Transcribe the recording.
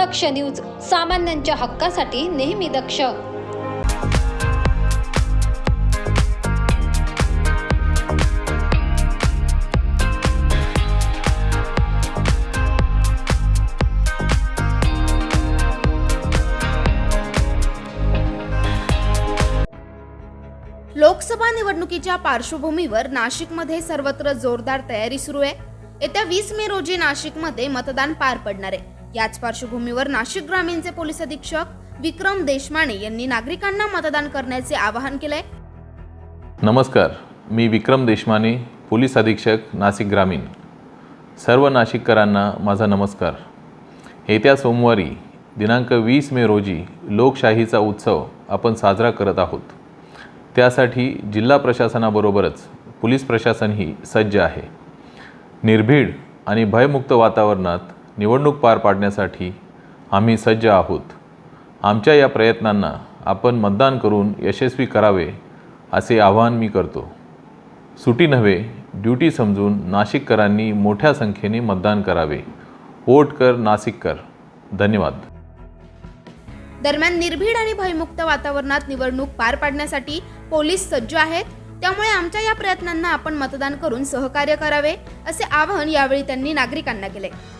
दक्ष news सामान्यांच्या हक्कासाठी नेहमी दक्ष. लोकसभा निवडणुकीच्या पार्श्वभूमीवर नाशिकमध्ये सर्वत्र जोरदार तयारी सुरू आहे. येत्या वीस मे रोजी नाशिकमध्ये मतदान पार पडणार आहे. याच पार्श्वभूमीवर नाशिक ग्रामीणचे पोलीस अधीक्षक विक्रम देशमाने यांनी नागरिकांना मतदान करण्याचे आवाहन केलंय. नमस्कार मी विक्रम देशमाने पोलीस अधीक्षक नाशिक ग्रामीण. सर्व नाशिककरांना माझा नमस्कार. येत्या सोमवारी दिनांक वीस मे रोजी लोकशाहीचा उत्सव आपण साजरा करत आहोत. त्यासाठी जिल्हा प्रशासनाबरोबरच पोलीस प्रशासनही सज्ज आहे. निर्भीड आणि भयमुक्त वातावरणात निवडणूक पार पाडण्यासाठी आम्ही सज्ज आहोत. आमच्या या प्रयत्नांना आपण मतदान करून यशस्वी करावे असे आवाहन मी करतो. सुटी नव्हे ड्युटी समजून नाशिककरांनी मोठ्या संख्येने मतदान करावे. वोट कर नाशिक कर. धन्यवाद. दरम्यान निर्भीड आणि भयमुक्त वातावरणात निवडणूक पार पाडण्यासाठी पोलीस सज्ज आहेत. त्यामुळे आमच्या या प्रयत्नांना आपण मतदान करून सहकार्य करावे असे आवाहन यावेळी त्यांनी नागरिकांना केले.